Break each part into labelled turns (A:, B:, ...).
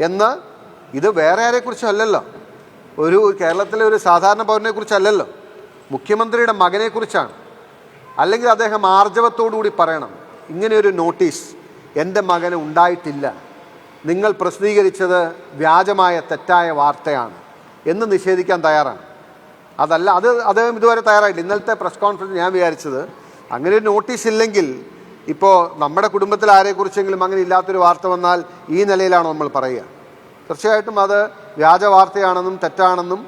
A: എന്ന് ഇത് വേറെ ആരെക്കുറിച്ചല്ലല്ലോ ഒരു കേരളത്തിലെ ഒരു സാധാരണ പൗരനെ കുറിച്ചല്ലല്ലോ മുഖ്യമന്ത്രിയുടെ മകനെക്കുറിച്ചാണ് അല്ലെങ്കിൽ അദ്ദേഹം ആർജവത്തോടുകൂടി പറയണം. ഇങ്ങനെയൊരു നോട്ടീസ് എന്റെ മകന് ഉണ്ടായിട്ടില്ല. നിങ്ങൾ പ്രസിദ്ധീകരിച്ചത് വ്യാജമായ തെറ്റായ വാർത്തയാണ് എന്ന് നിഷേധിക്കാൻ തയ്യാറാണ്. അതല്ല അത് അദ്ദേഹം ഇതുവരെ തയ്യാറായിട്ടില്ല. ഇന്നലത്തെ പ്രസ് കോൺഫറൻസ് ഞാൻ വിചാരിച്ചത് അങ്ങനെ ഒരു നോട്ടീസ് ഇല്ലെങ്കിൽ ഇപ്പോൾ നമ്മുടെ കുടുംബത്തിൽ ആരെക്കുറിച്ചെങ്കിലും അങ്ങനെ ഇല്ലാത്തൊരു വാർത്ത വന്നാൽ ഈ നിലയിലാണ് നമ്മൾ പറയുക? തീർച്ചയായിട്ടും അത് വ്യാജ വാർത്തയാണെന്നും തെറ്റാണെന്നും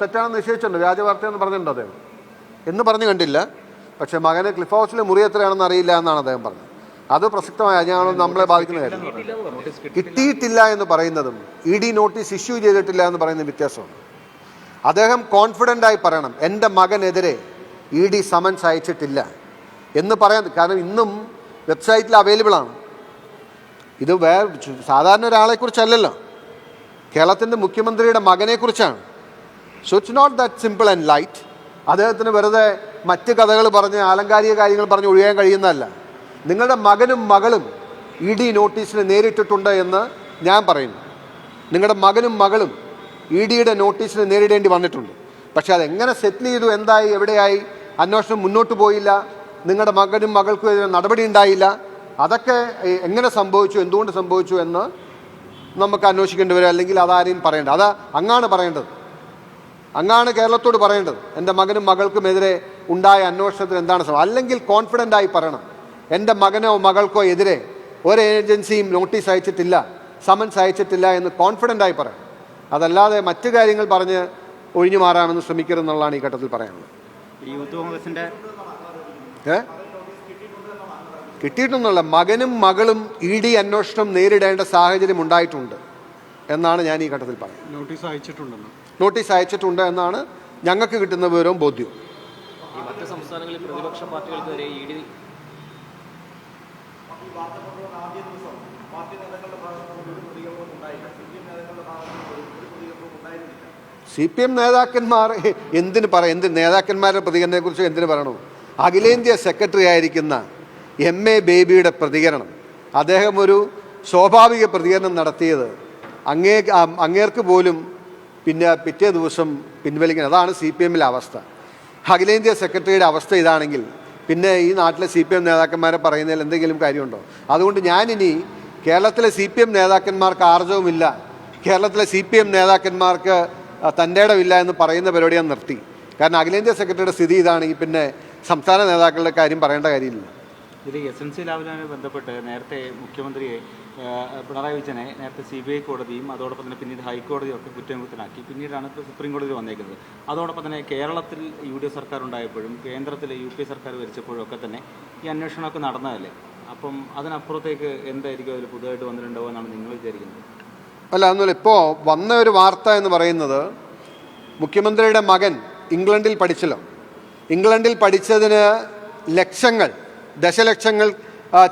A: തെറ്റാണെന്ന് നിശ്ചയിച്ചിട്ടുണ്ട്. വ്യാജ വാർത്തയെന്ന് പറഞ്ഞിട്ടുണ്ട് അദ്ദേഹം. എന്ന് പറഞ്ഞു കണ്ടില്ല. പക്ഷേ മകന് ക്ലിഫ് ഹൗസിൽ മുറി എത്രയാണെന്ന് അറിയില്ല എന്നാണ് അദ്ദേഹം പറഞ്ഞത്. അത് പ്രസക്തമായ ഞാൻ നമ്മളെ ബാധിക്കുന്ന കാര്യം. കിട്ടിയിട്ടില്ല എന്ന് പറയുന്നതും ഇ ഡി നോട്ടീസ് ഇഷ്യൂ ചെയ്തിട്ടില്ല എന്ന് പറയുന്ന വ്യത്യാസമാണ്. അദ്ദേഹം കോൺഫിഡന്റായി പറയണം എന്റെ മകനെതിരെ ഇ ഡി സമൻസ് അയച്ചിട്ടില്ല. എന്ന് പറയാൻ കാരണം ഇന്നും വെബ്സൈറ്റിൽ അവൈലബിൾ ആണ്. ഇത് വേറെ സാധാരണ ഒരാളെക്കുറിച്ചല്ലല്ലോ. കേരളത്തിന്റെ മുഖ്യമന്ത്രിയുടെ മകനെക്കുറിച്ചാണ്. So it's not that simple and light അദ്ദേഹത്തിന് വെറുതെ മറ്റ് കഥകൾ പറഞ്ഞ് ആലങ്കാരിക കാര്യങ്ങൾ പറഞ്ഞ് ഒഴിയാൻ കഴിയുന്നതല്ല. നിങ്ങളുടെ മകനും മകളും ഇ ഡി നോട്ടീസിന് നേരിട്ടിട്ടുണ്ട് എന്ന് ഞാൻ പറയുന്നു. നിങ്ങളുടെ മകനും മകളും ഇ ഡിയുടെ നോട്ടീസിന് നേരിടേണ്ടി വന്നിട്ടുണ്ട്. പക്ഷേ അതെങ്ങനെ സെറ്റിൽ ചെയ്തു എന്തായി എവിടെയായി അന്വേഷണം മുന്നോട്ട് പോയില്ല നിങ്ങളുടെ മകനും മകൾക്കും എതിരെ നടപടി ഉണ്ടായില്ല. അതൊക്കെ എങ്ങനെ സംഭവിച്ചു എന്തുകൊണ്ട് സംഭവിച്ചു എന്ന് നമുക്ക് അന്വേഷിക്കേണ്ടി വരും. അല്ലെങ്കിൽ അതാരെയും പറയേണ്ടത് അത് അങ്ങാണ് പറയേണ്ടത്. അങ്ങാണ് കേരളത്തോട് പറയേണ്ടത്. എന്റെ മകനും മകൾക്കുമെതിരെ ഉണ്ടായ അന്വേഷണത്തിന് എന്താണ് സംഭവം? അല്ലെങ്കിൽ കോൺഫിഡന്റ് ആയി പറയണം. എന്റെ മകനോ മകൾക്കോ എതിരെ ഒരു ഏജൻസിയും നോട്ടീസ് അയച്ചിട്ടില്ല സമൻസ് അയച്ചിട്ടില്ല എന്ന് കോൺഫിഡന്റ് ആയി പറയാം അതല്ലാതെ മറ്റു കാര്യങ്ങൾ പറഞ്ഞ് ഒഴിഞ്ഞു മാറാമെന്ന് ശ്രമിക്കരുതെന്നുള്ളതാണ് ഈ ഘട്ടത്തിൽ പറയാനുള്ളത്.
B: യൂത്ത് കോൺഗ്രസിന്റെ
A: ഏ? കിട്ടിയിട്ടൊന്നുമല്ല. മകനും മകളും ഇ ഡി അന്വേഷണം നേരിടേണ്ട സാഹചര്യം ഉണ്ടായിട്ടുണ്ട് എന്നാണ് ഞാൻ ഈ ഘട്ടത്തിൽ പറയുന്നത്.
C: നോട്ടീസ് അയച്ചിട്ടുണ്ടെന്ന്.
A: നോട്ടീസ് അയച്ചിട്ടുണ്ട് എന്നാണ് ഞങ്ങൾക്ക് കിട്ടുന്ന വിവരവും ബോധ്യവും.
D: ഈ മറ്റ് സംസ്ഥാനങ്ങളിൽ പ്രതിപക്ഷ E D
A: C P M നേതാക്കന്മാർ എന്തിന് പറ എന്ത് നേതാക്കന്മാരുടെ പ്രതികരണത്തെക്കുറിച്ച് എന്തിന് പറയണു അഖിലേന്ത്യാ സെക്രട്ടറി ആയിരിക്കുന്ന എം എ ബേബിയുടെ പ്രതികരണം. അദ്ദേഹം ഒരു സ്വാഭാവിക പ്രതികരണം നടത്തിയത് അങ്ങേ അങ്ങേർക്ക് പോലും പിന്നെ പിറ്റേ ദിവസം പിൻവലിക്കണം അതാണ് സി പി എമ്മിലെ അവസ്ഥ. അഖിലേന്ത്യാ സെക്രട്ടറിയുടെ അവസ്ഥ ഇതാണെങ്കിൽ പിന്നെ ഈ നാട്ടിലെ സി പി എം നേതാക്കന്മാരെ പറയുന്നതിൽ എന്തെങ്കിലും കാര്യമുണ്ടോ? അതുകൊണ്ട് ഞാനിനി കേരളത്തിലെ സി പി എം നേതാക്കന്മാർക്ക് ആർജവുമില്ല കേരളത്തിലെ സി പി എം നേതാക്കന്മാർക്ക് തന്റെ ഇടമില്ല എന്ന് പറയുന്ന പരിപാടി ഞാൻ നിർത്തി. കാരണം അഖിലേന്ത്യാ സെക്രട്ടറിയുടെ സ്ഥിതി ഇതാണെങ്കിൽ പിന്നെ സംസ്ഥാന നേതാക്കളുടെ കാര്യം പറയേണ്ട കാര്യമില്ല.
B: ഇത് എസ് എൻ സി ലാബിലുമായി ബന്ധപ്പെട്ട് നേരത്തെ മുഖ്യമന്ത്രിയെ പിണറായി വിജയനെ നേരത്തെ സി ബി ഐ കോടതിയും അതോടൊപ്പം തന്നെ പിന്നീട് ഹൈക്കോടതിയും ഒക്കെ കുറ്റമുക്തനാക്കി പിന്നീടാണ് ഇപ്പോൾ സുപ്രീം കോടതി വന്നേക്കുന്നത്. അതോടൊപ്പം തന്നെ കേരളത്തിൽ യു ഡി എഫ് സർക്കാർ ഉണ്ടായപ്പോഴും കേന്ദ്രത്തിൽ യു പി എ സർക്കാർ ഭരിച്ചപ്പോഴും ഒക്കെ തന്നെ ഈ അന്വേഷണമൊക്കെ നടന്നതല്ലേ? അപ്പം അതിനപ്പുറത്തേക്ക് എന്തായിരിക്കും അതിൽ പുതുതായിട്ട് വന്നിട്ടുണ്ടാവുക എന്നാണ് നിങ്ങൾ വിചാരിക്കുന്നത്?
A: അല്ല അതൊന്നുമില്ല ഇപ്പോൾ വന്ന ഒരു വാർത്ത എന്ന് പറയുന്നത് മുഖ്യമന്ത്രിയുടെ മകൻ ഇംഗ്ലണ്ടിൽ പഠിച്ചല്ലോ. ഇംഗ്ലണ്ടിൽ പഠിച്ചതിന് ലക്ഷങ്ങൾ ദശലക്ഷങ്ങൾ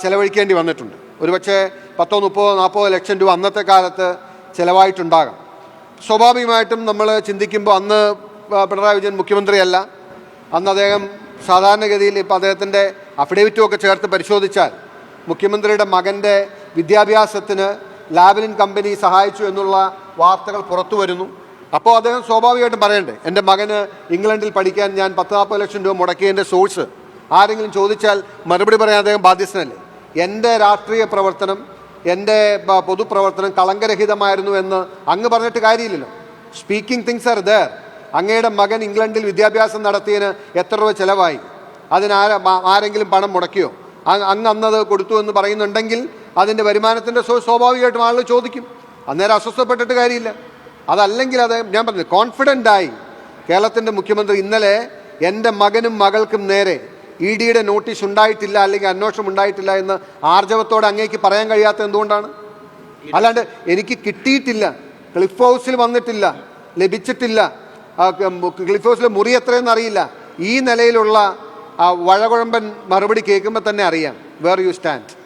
A: ചിലവഴിക്കേണ്ടി വന്നിട്ടുണ്ട്. ഒരുപക്ഷെ പത്തോ മുപ്പതോ നാൽപ്പതോ ലക്ഷം രൂപ അന്നത്തെ കാലത്ത് ചിലവായിട്ടുണ്ടാകാം. സ്വാഭാവികമായിട്ടും നമ്മൾ ചിന്തിക്കുമ്പോൾ അന്ന് പിണറായി വിജയൻ മുഖ്യമന്ത്രിയല്ല. അന്ന് അദ്ദേഹം സാധാരണഗതിയിൽ ഇപ്പോൾ അദ്ദേഹത്തിന്റെ അഫിഡേവിറ്റും ഒക്കെ ചേർത്ത് പരിശോധിച്ചാൽ മുഖ്യമന്ത്രിയുടെ മകന്റെ വിദ്യാഭ്യാസത്തിന് ലാബലിൻ കമ്പനി സഹായിച്ചു എന്നുള്ള വാർത്തകൾ പുറത്തു വരുന്നു. അപ്പോൾ അദ്ദേഹം സ്വാഭാവികമായിട്ടും പറയണ്ടേ എന്റെ മകന് ഇംഗ്ലണ്ടിൽ പഠിക്കാൻ ഞാൻ പത്ത് നാൽപ്പത് ലക്ഷം രൂപ മുടക്കിയതിന്റെ സോഴ്സ് ആരെങ്കിലും ചോദിച്ചാൽ മറുപടി പറയാൻ അദ്ദേഹം ബാധ്യസ്ഥനല്ലേ? എന്റെ രാഷ്ട്രീയ പ്രവർത്തനം എന്റെ പൊതുപ്രവർത്തനം കളങ്കരഹിതമായിരുന്നു എന്ന് അങ്ങ് പറഞ്ഞിട്ട് കാര്യമില്ലല്ലോ. സ്പീക്കിംഗ് തിങ്സ് ആർ ദർ അങ്ങയുടെ മകൻ ഇംഗ്ലണ്ടിൽ വിദ്യാഭ്യാസം നടത്തിയതിന് എത്ര രൂപ ചിലവായി? അതിനാര ആരെങ്കിലും പണം മുടക്കിയോ? അങ്ങ് അന്നത് കൊടുത്തു എന്ന് പറയുന്നുണ്ടെങ്കിൽ അതിന്റെ വരുമാനത്തിന്റെ സ്വാഭാവികമായിട്ടും ആളുകൾ ചോദിക്കും. അന്നേരം അസ്വസ്ഥപ്പെട്ടിട്ട് കാര്യമില്ല. അതല്ലെങ്കിൽ അത് ഞാൻ പറഞ്ഞു കോൺഫിഡന്റ് ആയി. കേരളത്തിന്റെ മുഖ്യമന്ത്രി ഇന്നലെ എന്റെ മകനും മകൾക്കും നേരെ ഇ ഡിയുടെ നോട്ടീസ് ഉണ്ടായിട്ടില്ല അല്ലെങ്കിൽ അന്വേഷണം ഉണ്ടായിട്ടില്ല എന്ന് ആർജവത്തോടെ അങ്ങേക്ക് പറയാൻ കഴിയാത്ത എന്തുകൊണ്ടാണ്? അല്ലാണ്ട് എനിക്ക് കിട്ടിയിട്ടില്ല. ക്ലിഫ് ഹൗസിൽ വന്നിട്ടില്ല. ലഭിച്ചിട്ടില്ല. ക്ലിഫ് ഹൗസിലെ മുറി എത്രയെന്ന് അറിയില്ല. ഈ നിലയിലുള്ള ആ വഴകുഴമ്പൻ മറുപടി കേൾക്കുമ്പോൾ തന്നെ അറിയാം. Where you stand